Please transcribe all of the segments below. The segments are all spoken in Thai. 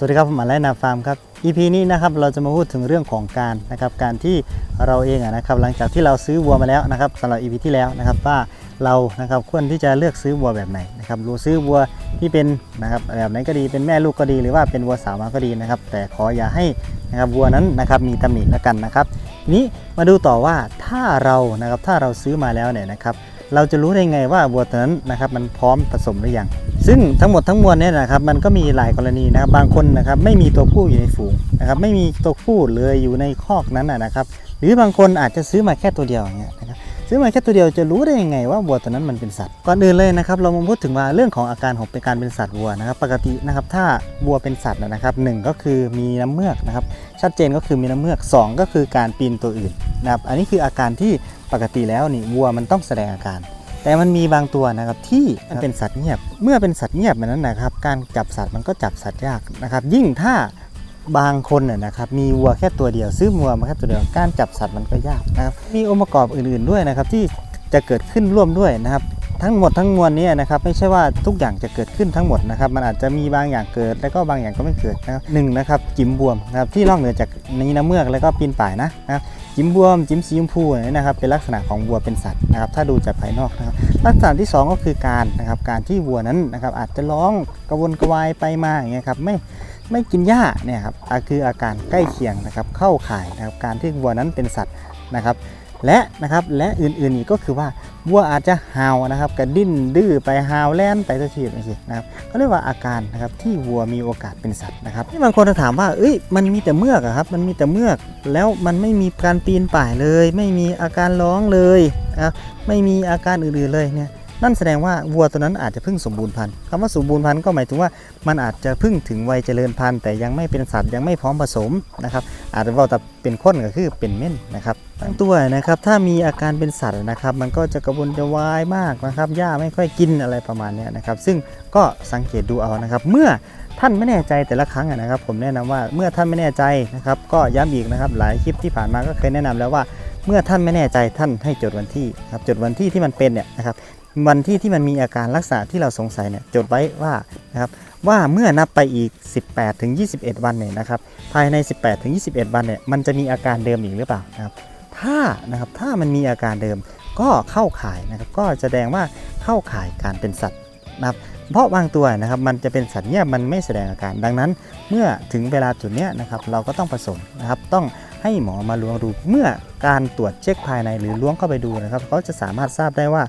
สวัสดีครับผมอันไลนาฟาร์มครับ EP นี้นะครับเราจะมาพูดถึงเรื่องของการนะครับการที่เราเองนะครับหลังจากที่เราซื้อวัวมาแล้วนะครับสำหรับ EP ที่แล้วนะครับว่าเรานะครับควรที่จะเลือกซื้อวัวแบบไหนนะครับรู้ซื้อวัวที่เป็นนะครับแบบไหนก็ดีเป็นแม่ลูกก็ดี หรือว่าเป็นวัวสาวมาก็ดีนะครับ แต่ขออย่าให้นะครับวัวนั้นนะครับมีตำหนิแล้วกันนะครับทีนี้มาดูต่อว่าถ้าเรานะครับถ้าเราซื้อมาแล้วเนี่ยนะครับ เราจะรู้ได้ไงว่าวัวตัวนั้นนะครับมันพร้อมผสมหรือยังซึ่งทั้งหมดทั้งมวลเนี่ยนะครับมันก็มีหลายกรณีนะครับบางคนนะครับไม่มีตัวผู้อยู่ในฝูงนะครับไม่มีตัวผู้เลยอยู่ในคอกนั้นนะครับ หรือบางคนอาจจะซื้อมาแค่ตัวเดียวอย่างเงี้ยนะครับ ซื้อมาแค่ตัวเดียวจะรู้ได้ยังไงว่าวัวตัวนั้นมันเป็นสัตว์ก่อนอื่นเลยนะครับ เรามาพูดถึงว่าเรื่องของอาการของเป็นการเป็นสัตว์วัวนะครับ ปกตินะครับถ้าวัวเป็นสัตว์นะครับหนึ่งก็คือมีน้ำเมือกนะครับ ชัดเจนก็คือมีน้ำเมือกสองก็คือการปีนตัวอื่นนะครับ อันนี้คืออาการที่ปกติแล้วนี่วัวมันต้องแสดงอาการแต่มันมีบางตัวนะครับที่มันเป็นสัตว์เงียบ เมื่อเป็นสัตว์เงียบแบบนั้นนะครับ การจับสัตว์มันก็จับสัตว์ยากนะครับ ยิ่งถ้า บางคนน่ยนะครับมีวัวแค่ตัวเดียว ซื้อวัวมาแค่ตัวเดียวการจับสัตว์มันก็ยากนะครับมีองค์ประกอบอื่นๆด้วยนะครับที่จะเกิดขึ้นร่วมด้วยนะครับ ทั้งหมดทั้งมวลนี้นะครับไม่ใช่ว่าทุกอย่างจะเกิดขึ้นทั้งหมดนะครับ มันอาจจะมีบางอย่างเกิดแล้วก็บางอย่างก็ไม่เกิดนะครับหนึ่งนะครับจิ๋มบวมนะครับที่นอกเหนือจากนี้น้ำเมือกแล้วก็ปีนป่ายนะนะครับจิ้มบวมจิ้มสีชมพูนี่ยนะครับเป็นลักษณะของวัวเป็นสัตว์นะครับถ้าดูจากภายนอกนะครับลักษณะที่ 2 ก็คือการนะครับการที่วัวนั้นนะครับอาจจะร้องกระวนกระวายไปมาอย่างเงี้ยครับไม่ ไม่กินหญ้าเนี่ยครับอะคืออาการใกล้เคียงนะครับเข้าข่ายนะครับการที่วัวนั้นเป็นสัตว์นะครับ และนะครับและอื่นๆอีกก็คือว่าวัวอาจจะเห่านะครับกระดิ้นดื้อไปเห่าแล่นไปทีนี่สินะครับก็เรียกว่าอาการนะครับที่วัวมีโอกาสเป็นสัตว์นะครับที่บางคนจะถามว่าเอ้ยมันมีแต่เมือกครับมันมีแต่เมือกแล้วมันไม่มีการปีนป่ายเลย ไม่มีอาการร้องเลยนะครับไม่มีอาการอื่นๆเลยเนี่ย นั่นแสดงว่าวัวตัวนั้นอาจจะเพิ่งสมบูรณ์พันธุ์คำว่าสมบูรณ์พันธุ์ก็หมายถึงว่ามันอาจจะเพิ่งถึงวัยเจริญพันธุ์แต่ยังไม่เป็นสัตว์ยังไม่พร้อมผสมนะครับ อาจจะว่าแต่เป็นคนก็คือเป็นเม่นนะครับบางตัวนะครับถ้ามีอาการเป็นสัตว์นะครับ มันก็จะกระวนจะวายมากนะครับหญ้าไม่ค่อยกินอะไรประมาณนี้นะครับ ซึ่งก็สังเกตดูเอานะครับ เมื่อท่านไม่แน่ใจแต่ละครั้งนะครับ ผมแนะนำว่าเมื่อท่านไม่แน่ใจนะครับ ก็ย้ำอีกนะครับ หลายคลิปที่ผ่านมาก็เคยแนะนำแล้วว่าเมื่อท่านไม่แน่ใจท่านให้จดวันที่ครับจดวันที่ที่มันเป็นเนี่ยนะครับ วันที่ที่มันมีอาการลักษณะที่เราสงสัยเนี่ยจดไว้ว่านะครับว่าเมื่อนับไปอีก 18 ถึง 21 วันเนี่ยนะครับภายใน 18 ถึง 21 วันเนี่ยมันจะมีอาการเดิมอีกหรือเปล่านะครับถ้านะครับถ้ามันมีอาการเดิมก็เข้าข่ายนะครับก็แสดงว่าเข้าข่ายการเป็นสัตว์นะครับเพราะบางตัวนะครับมันจะเป็นสัตว์เนี่ยมันไม่แสดงอาการ ดังนั้น เมื่อถึงเวลาจุดเนี้ยนะครับเราก็ต้องผสมนะครับต้องให้หมอมาล้วงดูเมื่อการตรวจเช็คภายในหรือล้วงเข้าไปดูนะครับเขาจะสามารถทราบได้ว่า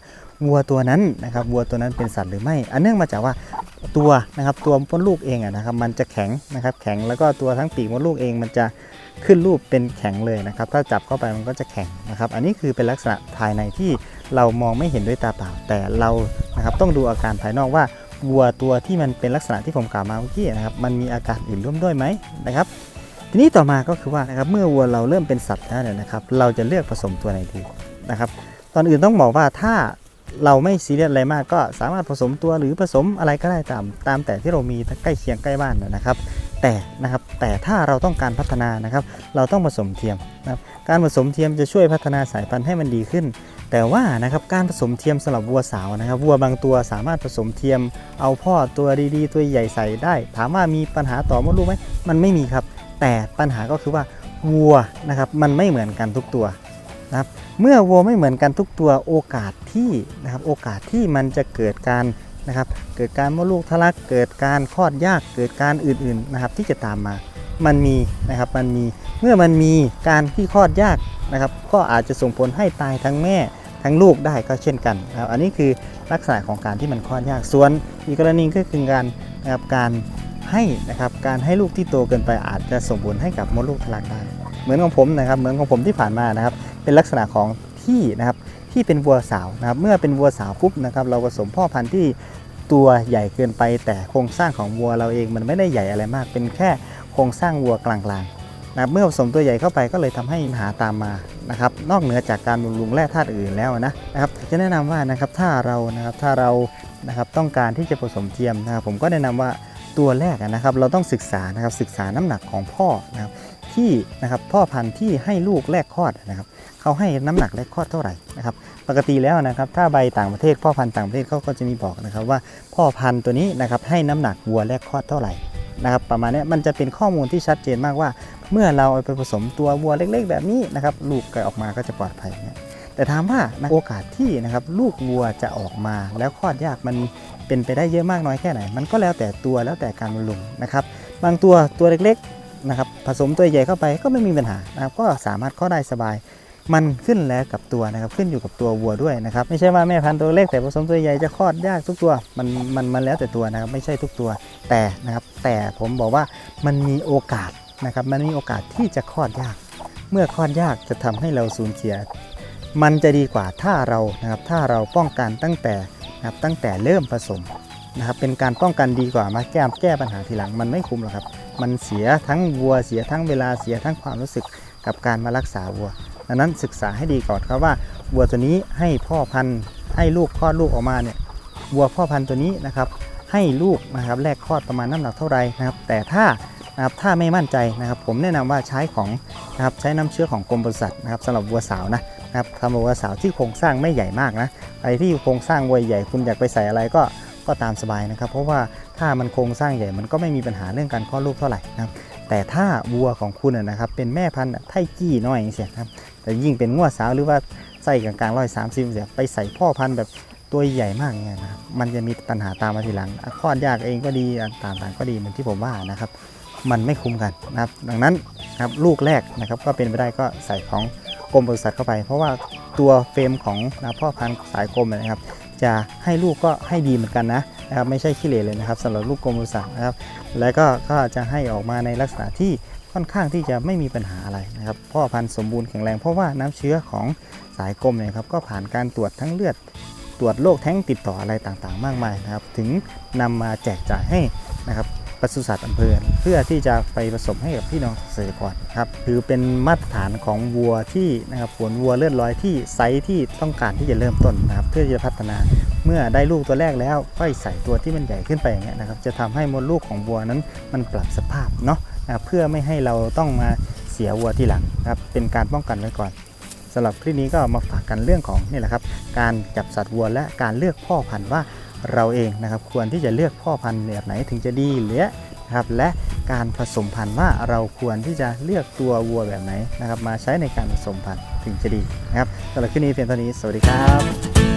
วัวตัวนั้นนะครับวัวตัวนั้นเป็นสัตว์หรือไม่ อันเนื่องมาจากว่าตัวนะครับตัวมดลูกเองอะนะครับมันจะแข็งนะครับแข็งแล้วก็ตัวทั้งปีกมดลูกเองมันจะขึ้นรูปเป็นแข็งเลยนะครับ ถ้าจับเข้าไปมันก็จะแข็งนะครับ อันนี้คือเป็นลักษณะภายในที่เรามองไม่เห็นด้วยตาเปล่า แต่เรานะครับต้องดูอาการภายนอกว่าวัวตัวที่มันเป็นลักษณะที่ผมกล่าวมาเมื่อกี้นะครับมันมีอาการอื่นร่วมด้วยไหมนะครับ ทีนี้ต่อมาก็คือว่านะครับเมื่อวัวเราเริ่มเป็นสัตว์แล้วเนี่ยนะครับ เราจะเลือกผสมตัวไหนดีนะครับ ตอนอื่นต้องบอกว่าถ้า เราไม่ซีเรียสอะไรมากก็สามารถผสมตัวหรือผสมอะไรก็ได้ตามตามแต่ที่เรามีใกล้เคียงใกล้บ้านนะครับ แต่นะครับแต่ถ้าเราต้องการพัฒนานะครับ เราต้องผสมเทียมนะครับการผสมเทียมจะช่วยพัฒนาสายพันธุ์ให้มันดีขึ้น แต่ว่านะครับการผสมเทียมสำหรับวัวสาวนะครับวัวบางตัวสามารถผสมเทียม เอาพ่อตัวดีๆ ตัวใหญ่ใส่ได้ ถามว่ามีปัญหาต่อมดลูกไหมมันไม่มีครับ แต่ปัญหาก็คือว่าวัวนะครับมันไม่เหมือนกันทุกตัวนะครับ เมื่อวัวไม่เหมือนกันทุกตัวโอกาสที่นะครับโอกาสที่มันจะเกิดการนะครับเกิดการมดลูกทะลักเกิดการคลอดยากเกิดการอื่นๆนะครับที่จะตามมามันมีนะครับมันมีเมื่อมันมีการที่คลอดยากนะครับก็อาจจะส่งผลให้ตายทั้งแม่ทั้งลูกได้ก็เช่นกันนะครับอันนี้คือลักษณะของการที่มันคลอดยากส่วนอีกกรณีก็คือการนะครับการให้นะครับการให้ลูกที่โตเกินไปอาจจะส่งผลให้กับมดลูกทะลักได้เหมือนของผมนะครับเหมือนของผมที่ผ่านมานะครับ เป็นลักษณะของที่นะครับที่เป็นวัวสาวนะครับเมื่อเป็นวัวสาวปุ๊บนะครับเราผสมพ่อพันธุ์ที่ตัวใหญ่เกินไป แต่โครงสร้างของวัวเราเองมันไม่ได้ใหญ่อะไรมาก เป็นแค่โครงสร้างวัวกลางๆนะครับเมื่อผสมตัวใหญ่เข้าไปก็เลยทำให้ปัญหาตามมานะครับนอกเหนือจากการบำรุงแร่ธาตุอื่นแล้วนะนะครับจะแนะนำว่านะครับถ้าเรานะครับถ้าเรานะครับต้องการที่จะผสมเทียมนะครับผมก็แนะนำว่าตัวแรกนะครับเราต้องศึกษานะครับศึกษาน้ำหนักของพ่อนะครับ ที่นะครับพ่อพันธุ์ที่ให้ลูกแรกคลอดนะครับเขาให้น้ำหนักและคลอดเท่าไหร่นะครับปกติแล้วนะครับถ้าใบต่างประเทศพ่อพันธุ์ต่างประเทศเขาก็จะมีบอกนะครับว่าพ่อพันธุ์ตัวนี้นะครับให้น้ำหนักวัวแรกคลอดเท่าไหร่นะครับประมาณนี้มันจะเป็นข้อมูลที่ชัดเจนมากว่า เมื่อเราเอาไปผสมตัววัวเล็ก ๆ แบบนี้นะครับลูกเกิดออกมาก็จะปลอดภัยนี่ยแต่ถามว่านะโอกาสที่นะครับลูกวัวจะออกมาแล้วคลอดยากมันเป็นไปได้เยอะมากน้อยแค่ไหน มันก็แล้วแต่ตัวแล้วแต่การบำรุงนะครับบางตัวตัวเล็ก นะครับผสมตัวใหญ่เข้าไปก็ไม่มีปัญหานะครับก็สามารถเข้าได้สบาย มันขึ้นแล้วกับตัวนะครับขึ้นอยู่กับตัววัวด้วยนะครับไม่ใช่ว่าแม่พันธุ์ตัวเล็กแต่ผสมตัวใหญ่จะคลอดยากทุกตัวมันมันมันแล้วแต่ตัวนะครับไม่ใช่ทุกตัวแต่นะครับแต่ผมบอกว่ามันมีโอกาสนะครับมันมีโอกาสที่จะคลอดยาก เมื่อคลอดยากจะทำให้เราสูญเสีย มันจะดีกว่าถ้าเรานะครับถ้าเราป้องกันตั้งแต่นะครับตั้งแต่เริ่มผสมนะครับเป็นการป้องกันดีกว่ามาแก้แก้ปัญหาทีหลังมันไม่คุ้มหรอกครับ มันเสียทั้งวัวเสียทั้งเวลาเสียทั้งความรู้สึกกับการมารักษาวัว ดังนั้นศึกษาให้ดีก่อนครับว่าวัวตัวนี้ให้พ่อพันธุ์ให้ลูกคลอดลูกออกมาเนี่ยวัวพ่อพันธุ์ตัวนี้นะครับให้ลูกนะครับแรกคลอดประมาณน้ำหนักเท่าไรนะครับ แต่ถ้านะครับถ้าไม่มั่นใจนะครับ ผมแนะนำว่าใช้ของนะครับใช้น้ำเชื้อของกรมปศุสัตว์นะครับสำหรับวัวสาวนะนะครับทำวัวสาวที่โครงสร้างไม่ใหญ่มากนะใครที่โครงสร้างวัวใหญ่คุณอยากไปใส่อะไรก็ ก็ตามสบายนะครับ เพราะว่าถ้ามันโครงสร้างใหญ่มันก็ไม่มีปัญหาเรื่องการคลอดลูกเท่าไหร่นะครับแต่ถ้าวัวของคุณนะครับเป็นแม่พันธุ์ไทจี้น้อยอย่างเสียครับแต่ยิ่งเป็นงวดสาวหรือว่าไส้กลางๆร้อยสามสิบเสียไปใส่พ่อพันธุ์แบบตัวใหญ่มากเนี่ยนะครับมันจะมีปัญหาตามมาทีหลังคลอดยากเองก็ดีต่างๆก็ดีเหมือนที่ผมว่านะครับมันไม่คุ้มกันนะครับดังนั้นครับลูกแรกนะครับก็เป็นไปได้ก็ใส่ของกรมปศุสัตว์เข้าไป เพราะว่าตัวเฟรมของนะพ่อพันธุ์สายกรมนะครับ จะให้ลูกก็ให้ดีเหมือนกันนะนะครับไม่ใช่ขี้เหร่เลยนะครับสำหรับลูกกรมศุสัตว์นะครับ แล้วก็ก็จะให้ออกมาในลักษณะที่ค่อนข้างที่จะไม่มีปัญหาอะไรนะครับพ่อพันธุ์สมบูรณ์แข็งแรงเพราะว่าน้ำเชื้อของสายกลมเนี่ยครับก็ผ่านการตรวจทั้งเลือด ตรวจโรคแท้งติดต่ออะไรต่างๆ มากมายนะครับ ถึงนำมาแจกจ่ายให้นะครับปศุสัตว์อำเภอ เพื่อที่จะไปผสมให้กับพี่น้องเกษตรกรครับถือเป็นมาตรฐานของวัวที่นะครับผลวัวเลือดร้อยที่ไซส์ที่ต้องการที่จะเริ่มต้นนะครับเพื่อจะพัฒนาเมื่อได้ลูกตัวแรกแล้วค่อยใส่ตัวที่มันใหญ่ขึ้นไปอย่างเงี้ยนะครับจะทำให้มดลูกของวัวนั้นมันปรับสภาพเนาะนะเพื่อไม่ให้เราต้องมาเสียวัวทีหลังครับเป็นการป้องกันไว้ก่อนสำหรับคลิปนี้ก็มาฝากกันเรื่องของนี่แหละครับ การจับสัตว์วัวและการเลือกพ่อพันธุ์ว่าเราเองนะครับควรที่จะเลือกพ่อพันธุ์แบบไหนถึงจะดีหรือ นะครับและการผสมพันธุ์ว่าเราควรที่จะเลือกตัววัวแบบไหนนะครับมาใช้ในการผสมพันธุ์ถึงจะดีนะครับสำหรับคลิปนี้เพียงเท่านี้สวัสดีครับ